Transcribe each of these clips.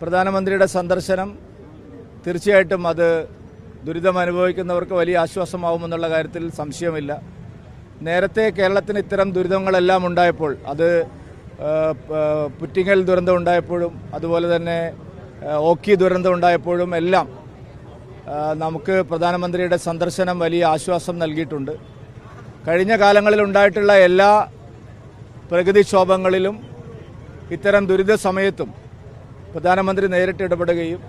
പ്രധാനമന്ത്രിയുടെ സന്ദർശനം തീർച്ചയായിട്ടും അത് ദുരിതം അനുഭവിക്കുന്നവർക്ക് വലിയ ആശ്വാസമാവുമെന്നുള്ള കാര്യത്തിൽ സംശയമില്ല. നേരത്തെ കേരളത്തിന് ഇത്തരം ദുരിതങ്ങളെല്ലാം ഉണ്ടായപ്പോൾ അത് പുറ്റിങ്ങൽ ദുരന്തം ഉണ്ടായപ്പോഴും അതുപോലെ തന്നെ ഓക്കി ദുരന്തം ഉണ്ടായപ്പോഴും എല്ലാം നമുക്ക് പ്രധാനമന്ത്രിയുടെ സന്ദർശനം വലിയ ആശ്വാസം നൽകിയിട്ടുണ്ട്. കഴിഞ്ഞ കാലങ്ങളിൽ ഉണ്ടായിട്ടുള്ള എല്ലാ പ്രകൃതിക്ഷോഭങ്ങളിലും ഇത്തരം ദുരിത സമയത്തും പ്രധാനമന്ത്രി നേരിട്ട് ഇടപെടുകയും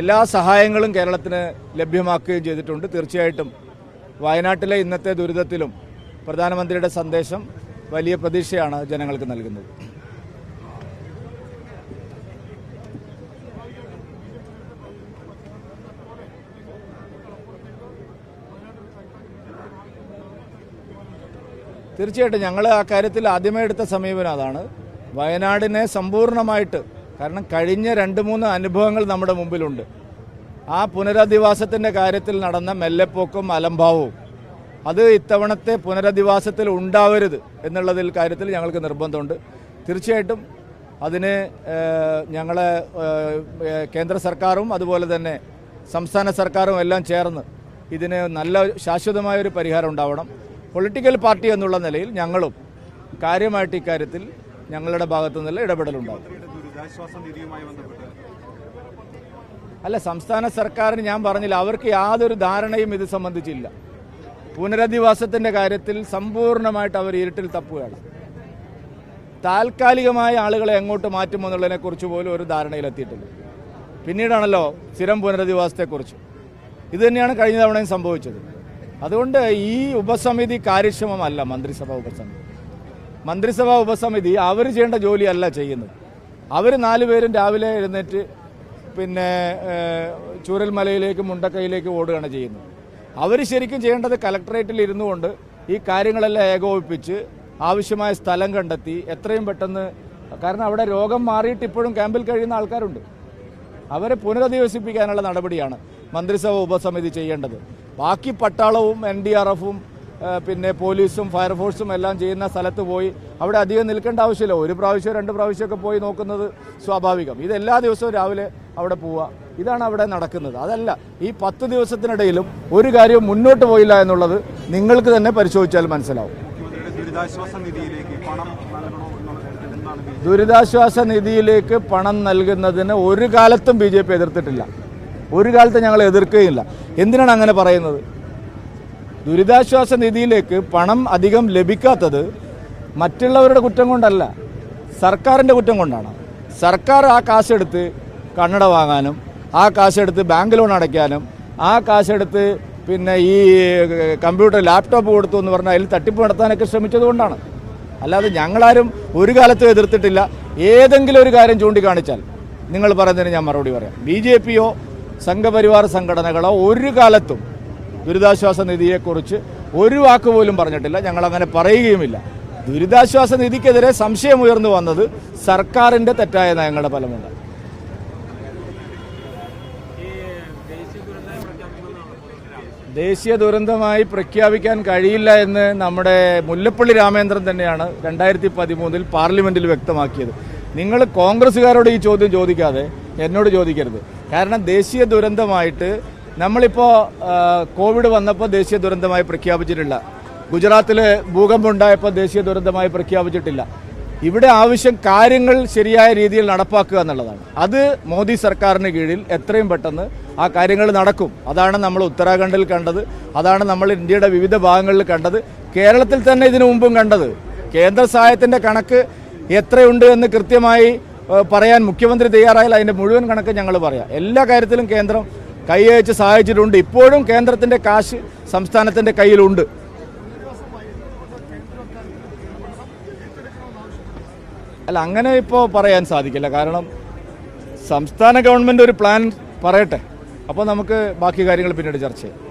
എല്ലാ സഹായങ്ങളും കേരളത്തിന് ലഭ്യമാക്കുകയും ചെയ്തിട്ടുണ്ട്. തീർച്ചയായിട്ടും വയനാട്ടിലെ ഇന്നത്തെ ദുരിതത്തിലും പ്രധാനമന്ത്രിയുടെ സന്ദേശം വലിയ പ്രതീക്ഷയാണ് ജനങ്ങൾക്ക് നൽകുന്നത്. തീർച്ചയായിട്ടും ഞങ്ങൾ ആ കാര്യത്തിൽ ആദ്യമേ എടുത്ത സമീപനം അതാണ്. വയനാടിനെ സമ്പൂർണമായിട്ട് കാരണം കഴിഞ്ഞ രണ്ട് മൂന്ന് അനുഭവങ്ങൾ നമ്മുടെ മുമ്പിലുണ്ട്. ആ പുനരധിവാസത്തിന്റെ കാര്യത്തിൽ നടന്ന മെല്ലെപ്പോക്കും അലംഭാവവും. അത് ഇത്തവണത്തെ പുനരധിവാസത്തിൽ ഉണ്ടാവരുത് എന്നുള്ളതിൽ കാര്യത്തിൽ ഞങ്ങൾക്ക് നിർബന്ധമുണ്ട്. തീർച്ചയായിട്ടും അതിന് ഞങ്ങളെ കേന്ദ്ര സർക്കാരും അതുപോലെ തന്നെ സംസ്ഥാന സർക്കാരും എല്ലാം ചേർന്ന് ഇതിന് നല്ല ശാശ്വതമായൊരു പരിഹാരം ഉണ്ടാവണം. പൊളിറ്റിക്കൽ പാർട്ടി എന്നുള്ള നിലയിൽ ഞങ്ങളും കാര്യമായിട്ട് ഇക്കാര്യത്തിൽ ഞങ്ങളുടെ ഭാഗത്തു നിന്നുള്ള ഇടപെടലുണ്ടാവും മന്ത്രിയുടെ ബന്ധപ്പെട്ട്? അല്ല സംസ്ഥാന സർക്കാരിന് ഞാൻ പറഞ്ഞില്ല. അവർക്ക് യാതൊരു ധാരണയും ഇത് സംബന്ധിച്ചില്ല. പുനരധിവാസത്തിന്റെ കാര്യത്തിൽ സമ്പൂർണമായിട്ട് അവർ ഇരുട്ടിൽ തപ്പുകയാണ്. താൽക്കാലികമായ ആളുകളെ എങ്ങോട്ട് മാറ്റുമെന്നുള്ളതിനെ കുറിച്ച് പോലും ഒരു ധാരണയിലെത്തിയിട്ടില്ല പിന്നീടാണല്ലോ സ്ഥിരം പുനരധിവാസത്തെക്കുറിച്ച്. ഇത് തന്നെയാണ് കഴിഞ്ഞ തവണയും സംഭവിച്ചത്. അതുകൊണ്ട് ഈ ഉപസമിതി കാര്യക്ഷമമല്ല മന്ത്രിസഭാ ഉപസമിതി. മന്ത്രിസഭാ ഉപസമിതി അവർ ചെയ്യേണ്ട ജോലിയല്ല ചെയ്യുന്നത്. അവർ നാലുപേരും രാവിലെ എഴുന്നേറ്റ് പിന്നെ ചൂരൽമലയിലേക്കും മുണ്ടക്കൈയിലേക്കും ഓടുകയാണ് ചെയ്യുന്നത്. അവർ ശരിക്കും ചെയ്യേണ്ടത് കലക്ടറേറ്റിൽ ഇരുന്നു കൊണ്ട് ഈ കാര്യങ്ങളെല്ലാം ഏകോപിപ്പിച്ച് ആവശ്യമായ സ്ഥലം കണ്ടെത്തി എത്രയും പെട്ടെന്ന് കാരണം അവിടെ രോഗം മാറിയിട്ട് ഇപ്പോഴും ക്യാമ്പിൽ കഴിയുന്ന ആൾക്കാരുണ്ട്. അവരെ പുനരധിവസിപ്പിക്കാനുള്ള നടപടിയാണ് മന്ത്രിസഭ ഉപസമിതി ചെയ്യേണ്ടത്. ബാക്കി പട്ടാളവും എൻ ഡി ആർ എഫും പിന്നെ പോലീസും ഫയർഫോഴ്സും എല്ലാം ചെയ്യുന്ന സ്ഥലത്ത് പോയി. അവിടെ അധികം നിൽക്കേണ്ട ആവശ്യമില്ല. ഒരു പ്രാവശ്യം രണ്ട് പ്രാവശ്യമൊക്കെ പോയി നോക്കുന്നത് സ്വാഭാവികം. ഇത് എല്ലാ ദിവസവും രാവിലെ അവിടെ പോവുക. ഇതാണ് അവിടെ നടക്കുന്നത്. അതല്ല ഈ പത്ത് ദിവസത്തിനിടയിലും ഒരു കാര്യം മുന്നോട്ട് പോയില്ല എന്നുള്ളത് നിങ്ങൾക്ക് തന്നെ പരിശോധിച്ചാൽ മനസ്സിലാവും. ദുരിതാശ്വാസ നിധിയിലേക്ക് പണം നൽകുന്നതിന് ഒരു കാലത്തും ബി ജെ പി എതിർത്തിട്ടില്ല. ഒരു കാലത്ത് ഞങ്ങൾ എതിർക്കുകയില്ല എന്തിനാണ് അങ്ങനെ പറയുന്നത്? ദുരിതാശ്വാസ നിധിയിലേക്ക് പണം അധികം ലഭിക്കാത്തത് മറ്റുള്ളവരുടെ കുറ്റം കൊണ്ടല്ല സർക്കാരിന്റെ കുറ്റം കൊണ്ടാണ്. സർക്കാർ ആ കാശെടുത്ത് കണ്ണട വാങ്ങാനും ആ കാശെടുത്ത് ബാങ്ക് ലോൺ അടയ്ക്കാനും ആ കാശെടുത്ത് പിന്നെ ഈ കമ്പ്യൂട്ടർ ലാപ്ടോപ്പ് കൊടുത്തു എന്ന് പറഞ്ഞാൽ അതിൽ തട്ടിപ്പ് നടത്താനൊക്കെ ശ്രമിച്ചതുകൊണ്ടാണ് അല്ലാതെ ഞങ്ങളാരും ഒരു കാലത്തും എതിർത്തിട്ടില്ല. ഏതെങ്കിലും ഒരു കാര്യം ചൂണ്ടിക്കാണിച്ചാൽ നിങ്ങൾ പറയുന്നതിന് ഞാൻ മറുപടി പറയാം. ബി ജെ പിയോ സംഘപരിവാർ സംഘടനകളോ ഒരു കാലത്തും ദുരിതാശ്വാസ നിധിയെക്കുറിച്ച് ഒരു വാക്ക് പോലും പറഞ്ഞിട്ടില്ല. ഞങ്ങൾ അങ്ങനെ പറയുകയുമില്ല. ദുരിതാശ്വാസ നിധിക്കെതിരെ സംശയം ഉയർന്നു വന്നത് സർക്കാരിന്റെ തെറ്റായ നയങ്ങളുടെ ഫലമുണ്ട് ദേശീയ ദുരന്തമായി പ്രഖ്യാപിക്കാൻ കഴിയില്ല എന്ന് നമ്മുടെ മുല്ലപ്പള്ളി രാമേന്ദ്രൻ തന്നെയാണ് രണ്ടായിരത്തി പതിമൂന്നിൽ പാർലമെന്റിൽ വ്യക്തമാക്കിയത്. നിങ്ങൾ കോൺഗ്രസ്സുകാരോട് ഈ ചോദ്യം ചോദിക്കാതെ എന്നോട് ചോദിക്കരുത്. കാരണം ദേശീയ ദുരന്തമായിട്ട് നമ്മളിപ്പോൾ കോവിഡ് വന്നപ്പോൾ ദേശീയ ദുരന്തമായി പ്രഖ്യാപിച്ചിട്ടില്ല. ഗുജറാത്തിൽ ഭൂകമ്പം ഉണ്ടായപ്പോൾ ദേശീയ ദുരന്തമായി പ്രഖ്യാപിച്ചിട്ടില്ല. ഇവിടെ ആവശ്യം കാര്യങ്ങൾ ശരിയായ രീതിയിൽ നടപ്പാക്കുക എന്നുള്ളതാണ്. അത് മോദി സർക്കാരിന് കീഴിൽ എത്രയും പെട്ടെന്ന് ആ കാര്യങ്ങൾ നടക്കും. അതാണ് നമ്മൾ ഉത്തരാഖണ്ഡിൽ കണ്ടത്. അതാണ് നമ്മൾ ഇന്ത്യയുടെ വിവിധ ഭാഗങ്ങളിൽ കണ്ടത്. കേരളത്തിൽ തന്നെ ഇതിനു മുമ്പും കണ്ടത്. കേന്ദ്ര സഹായത്തിന്റെ കണക്ക് എത്രയുണ്ട് എന്ന് കൃത്യമായി പറയാൻ മുഖ്യമന്ത്രി തയ്യാറായാൽ അതിന്റെ മുഴുവൻ കണക്ക് ഞങ്ങൾ പറയാം. എല്ലാ കാര്യത്തിലും കേന്ദ്രം കൈയച്ച് സഹായിച്ചിട്ടുണ്ട്. ഇപ്പോഴും കേന്ദ്രത്തിന്റെ കാശ് സംസ്ഥാനത്തിന്റെ കയ്യിലുണ്ട്. അല്ല അങ്ങനെ ഇപ്പോൾ പറയാൻ സാധിക്കില്ല. കാരണം സംസ്ഥാന ഗവൺമെന്റ് ഒരു പ്ലാൻ പറയട്ടെ. അപ്പോൾ നമുക്ക് ബാക്കി കാര്യങ്ങൾ പിന്നീട് ചർച്ച ചെയ്യാം.